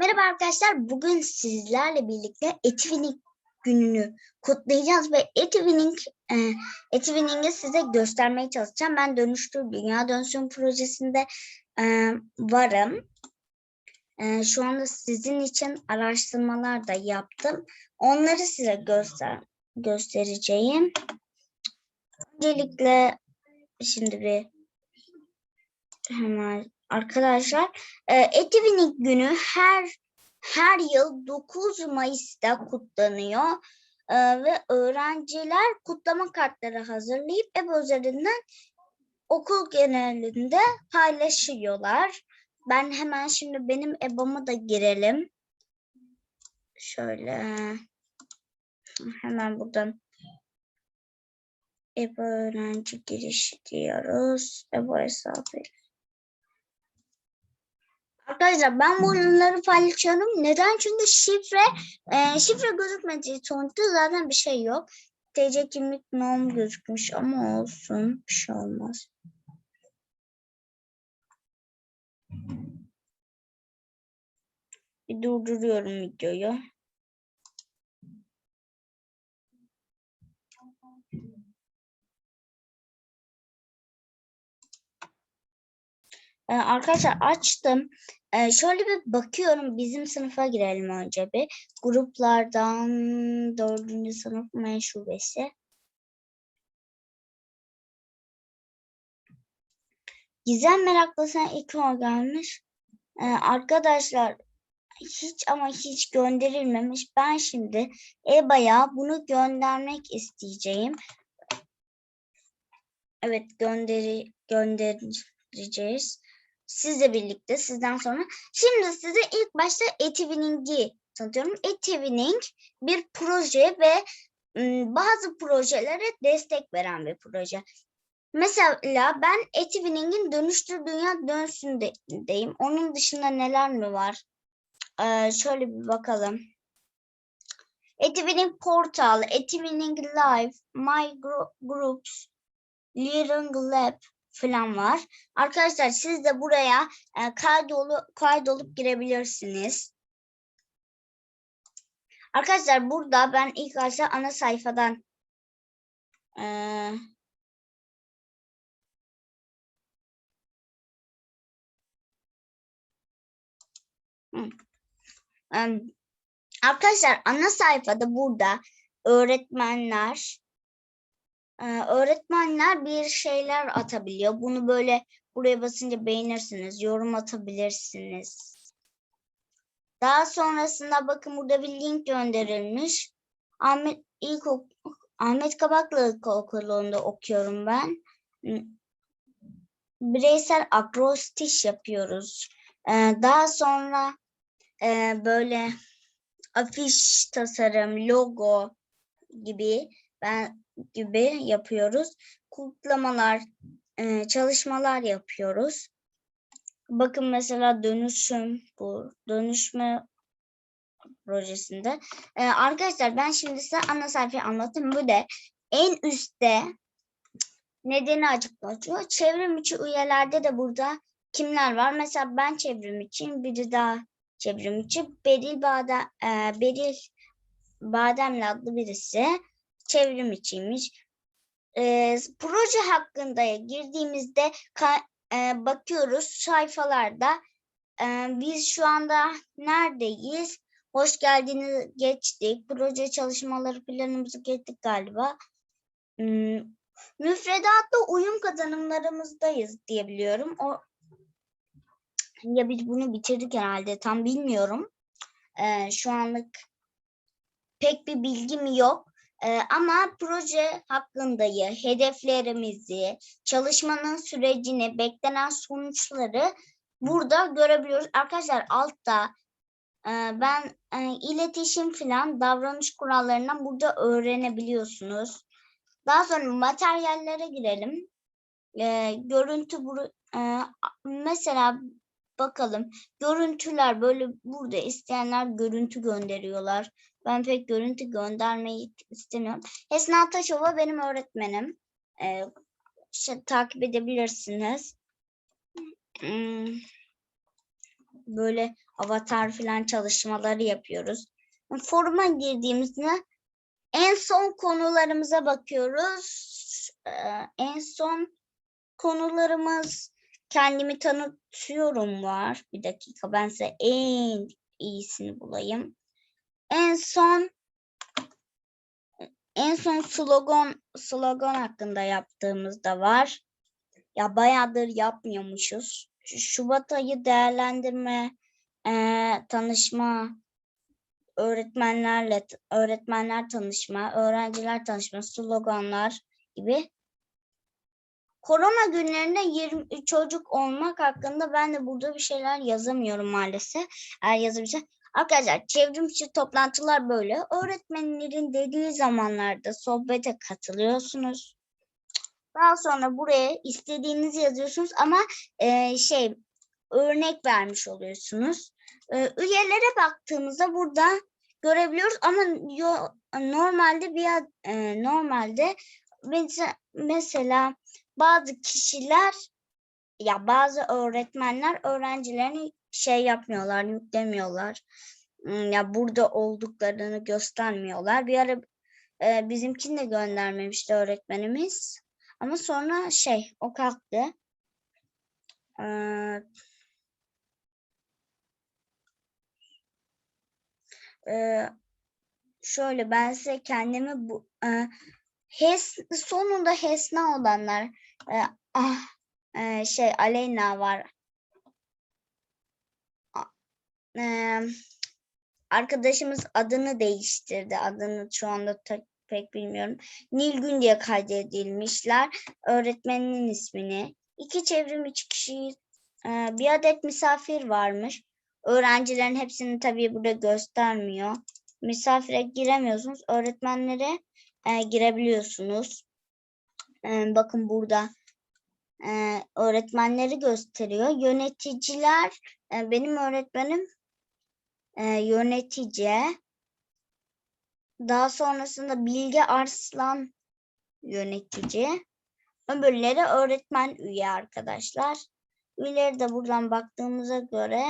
Merhaba arkadaşlar. Bugün sizlerle birlikte Etvinink gününü kutlayacağız ve Etvinink e, size göstermeye çalışacağım. Ben Dönüştür Dünya Dönsün projesinde e, varım. E, şu anda sizin için araştırmalar da yaptım. Onları size göster göstereceğim. Öncelikle şimdi bir hemen arkadaşlar e, Etvinink günü her her yıl 9 Mayıs'ta kutlanıyor E, ve öğrenciler kutlama kartları hazırlayıp ev üzerinden okul genelinde paylaşıyorlar. Ben hemen şimdi benim EBA'ma da girelim. Şöyle hemen buradan EBA öğrenci girişi diyoruz. EBA hesabı. Arkadaşlar ben bunları paylaşıyorum. Neden? Çünkü şifre e, şifre gözükmediği sonuçta zaten bir şey yok. TC kimlik nom gözükmüş ama olsun. Bir şey olmaz. Bir durduruyorum videoyu. Ee, arkadaşlar açtım. Ee, şöyle bir bakıyorum. Bizim sınıfa girelim önce bir. Gruplardan dördüncü sınıf menşubesi. Gizem meraklısına ilk o gelmiş. Ee, arkadaşlar hiç ama hiç gönderilmemiş. Ben şimdi EBA'ya bunu göndermek isteyeceğim. Evet gönderi göndereceğiz. Sizle birlikte sizden sonra. Şimdi size ilk başta Etvining'i tanıtıyorum. Etwining bir proje ve bazı projelere destek veren bir proje. Mesela ben Etwining'in Dönüştür Dünya Dönsün'deyim. Onun dışında neler mi var? Ee, şöyle bir bakalım. Etwinning Portal, Etwinning Live, My Gro- Groups, Learning Lab falan var. Arkadaşlar siz de buraya e, kaydolu, kaydolup girebilirsiniz. Arkadaşlar burada ben ilk başta ana sayfadan e, Arkadaşlar ana sayfada burada öğretmenler öğretmenler bir şeyler atabiliyor. Bunu böyle buraya basınca beğenirsiniz, yorum atabilirsiniz. Daha sonrasında bakın burada bir link gönderilmiş. Ahmet ilk Ahmet Kabaklı İlkokulu'nda okuyorum ben. Bireysel akrostiş yapıyoruz. Ee, daha sonra e, böyle afiş tasarım, logo gibi ben gibi yapıyoruz. Kutlamalar, e, çalışmalar yapıyoruz. Bakın mesela dönüşüm bu dönüşme projesinde. E, arkadaşlar ben şimdi size ana sayfayı anlatayım. Bu da en üstte nedeni açıklıyor. Çevrim içi üyelerde de burada kimler var? Mesela ben çevrim için biri daha çevrim içi. Beril Badem, e, Beril Bademli adlı birisi çevrim içiymiş. E, proje hakkında girdiğimizde e, bakıyoruz sayfalarda. E, biz şu anda neredeyiz? Hoş geldiniz geçtik. Proje çalışmaları planımızı geçtik galiba. Hmm, müfredatta uyum kazanımlarımızdayız diyebiliyorum. O ya biz bunu bitirdik herhalde tam bilmiyorum. E, şu anlık pek bir bilgim yok. Ee, ama proje hakkındayı, hedeflerimizi, çalışmanın sürecini, beklenen sonuçları burada görebiliyoruz. Arkadaşlar altta e, ben e, iletişim falan davranış kurallarından burada öğrenebiliyorsunuz. Daha sonra materyallere girelim. E, görüntü e, mesela bakalım görüntüler böyle burada isteyenler görüntü gönderiyorlar. Ben pek görüntü göndermeyi istemiyorum. Esna Taşova benim öğretmenim. Ee, işte, takip edebilirsiniz. Hmm, böyle avatar falan çalışmaları yapıyoruz. Foruma girdiğimizde en son konularımıza bakıyoruz. Ee, en son konularımız kendimi tanıtıyorum var. Bir dakika ben size en iyisini bulayım. En son en son slogan slogan hakkında yaptığımızda var. Ya bayağıdır yapmıyormuşuz. Şu Şubat ayı değerlendirme, eee, tanışma, öğretmenlerle öğretmenler tanışma, öğrenciler tanışma, sloganlar gibi. Korona günlerinde 20 çocuk olmak hakkında ben de burada bir şeyler yazamıyorum maalesef. Eğer yazabilirsem. Arkadaşlar çevrimçi toplantılar böyle. Öğretmenlerin dediği zamanlarda sohbete katılıyorsunuz. Daha sonra buraya istediğinizi yazıyorsunuz ama e, şey örnek vermiş oluyorsunuz. E, üyelere baktığımızda burada görebiliyoruz ama yo- normalde bir e, normalde mesela, mesela bazı kişiler ya bazı öğretmenler öğrencilerini şey yapmıyorlar, yüklemiyorlar. Hmm, Ya burada olduklarını göstermiyorlar. Bir ara e, bizimkini de göndermemişti öğretmenimiz. Ama sonra şey o kalktı. Ee, e, şöyle ben size kendimi bu e, HES sonunda HESNA olanlar e, ah, e, şey Aleyna var. E, arkadaşımız adını değiştirdi. Adını şu anda pek bilmiyorum. Nilgün diye kaydedilmişler. Öğretmenin ismini. İki çevrim üç kişi e, bir adet misafir varmış. Öğrencilerin hepsini tabii burada göstermiyor. Misafire giremiyorsunuz. Öğretmenlere e, girebiliyorsunuz. E, bakın burada e, öğretmenleri gösteriyor. Yöneticiler e, benim öğretmenim e, yönetici. Daha sonrasında Bilge Arslan yönetici. Öbürleri öğretmen üye arkadaşlar. Üyeleri de buradan baktığımıza göre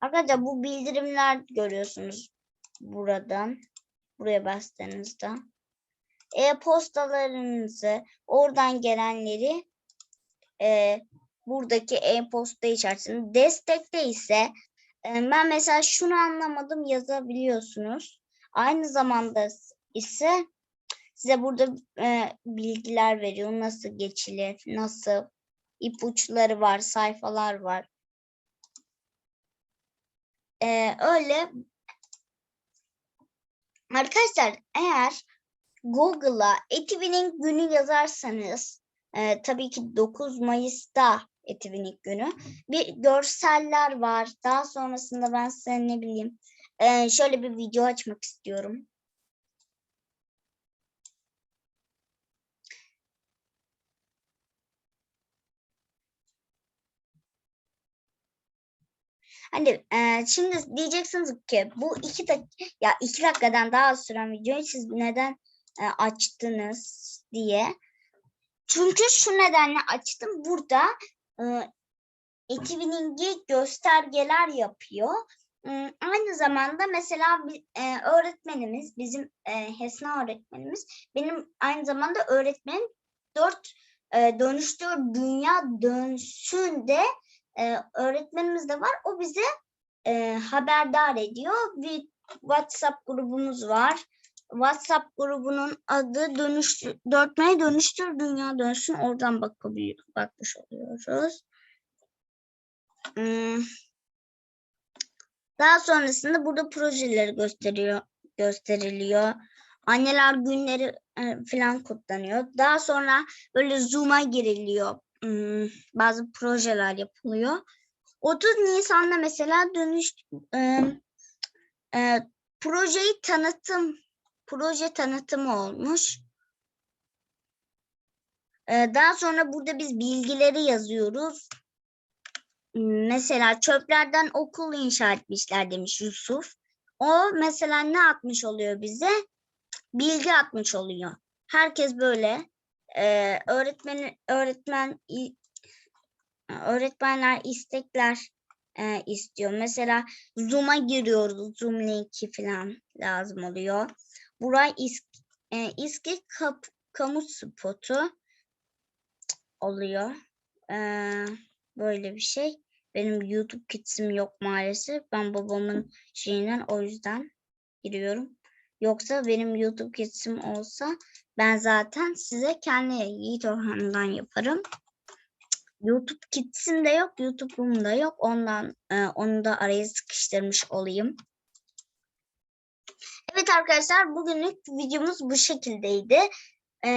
arkadaşlar bu bildirimler görüyorsunuz buradan. Buraya bastığınızda. E-postalarınızı oradan gelenleri e, buradaki e-posta içerisinde destekte ise ben mesela şunu anlamadım yazabiliyorsunuz. Aynı zamanda ise size burada e, bilgiler veriyor. Nasıl geçilir, nasıl ipuçları var, sayfalar var. E, öyle arkadaşlar eğer Google'a Etivi'nin günü yazarsanız e, tabii ki 9 Mayıs'ta Etivi'nin günü bir görseller var. Daha sonrasında ben size ne bileyim şöyle bir video açmak istiyorum. Hani e, şimdi diyeceksiniz ki bu iki dak ya iki dakikadan daha süren videoyu siz neden e, açtınız diye. Çünkü şu nedenle açtım. Burada e, Etiviningi göstergeler yapıyor. Aynı zamanda mesela e, öğretmenimiz, bizim e, Hesna öğretmenimiz, benim aynı zamanda öğretmenim dört e, dönüştür dünya dönsün de öğretmenimiz de var. O bize haberdar ediyor. Bir WhatsApp grubumuz var. WhatsApp grubunun adı dönüştür, dörtmeye dönüştür dünya dönsün. Oradan bakabiliyor, bakmış oluyoruz. Hmm. Daha sonrasında burada projeleri gösteriyor, gösteriliyor. Anneler günleri e, falan kutlanıyor. Daha sonra böyle Zoom'a giriliyor. Hmm, bazı projeler yapılıyor. 30 Nisan'da mesela dönüş e, e, projeyi tanıtım proje tanıtımı olmuş. E, daha sonra burada biz bilgileri yazıyoruz. Mesela çöplerden okul inşa etmişler demiş Yusuf. O mesela ne atmış oluyor bize? Bilgi atmış oluyor. Herkes böyle e, öğretmen öğretmen öğretmenler istekler e, istiyor. Mesela Zoom'a giriyoruz. Zoom linki falan lazım oluyor. Buraya is, e, kap, kamu spotu oluyor. E, böyle bir şey. Benim YouTube Kids'im yok maalesef. Ben babamın şeyinden o yüzden giriyorum. Yoksa benim YouTube Kids'im olsa ben zaten size kendi Yiğit Orhan'dan yaparım. YouTube Kids'im de yok, YouTube'um da yok. Ondan e, onu da araya sıkıştırmış olayım. Evet arkadaşlar bugünlük videomuz bu şekildeydi. E,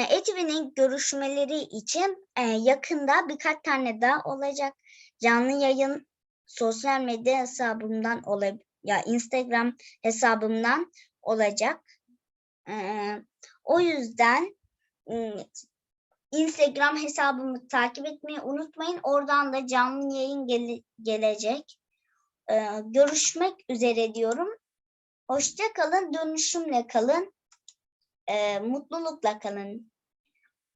görüşmeleri için e, yakında birkaç tane daha olacak. Canlı yayın sosyal medya hesabımdan olabilir. Ya Instagram hesabımdan olacak. Ee, o yüzden ım, Instagram hesabımı takip etmeyi unutmayın. Oradan da canlı yayın gele- gelecek. Ee, görüşmek üzere diyorum. Hoşça kalın, dönüşümle kalın, ee, mutlulukla kalın.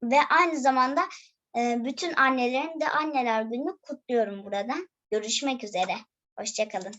Ve aynı zamanda e, bütün annelerin de anneler günü kutluyorum buradan. Görüşmek üzere. Hoşça kalın.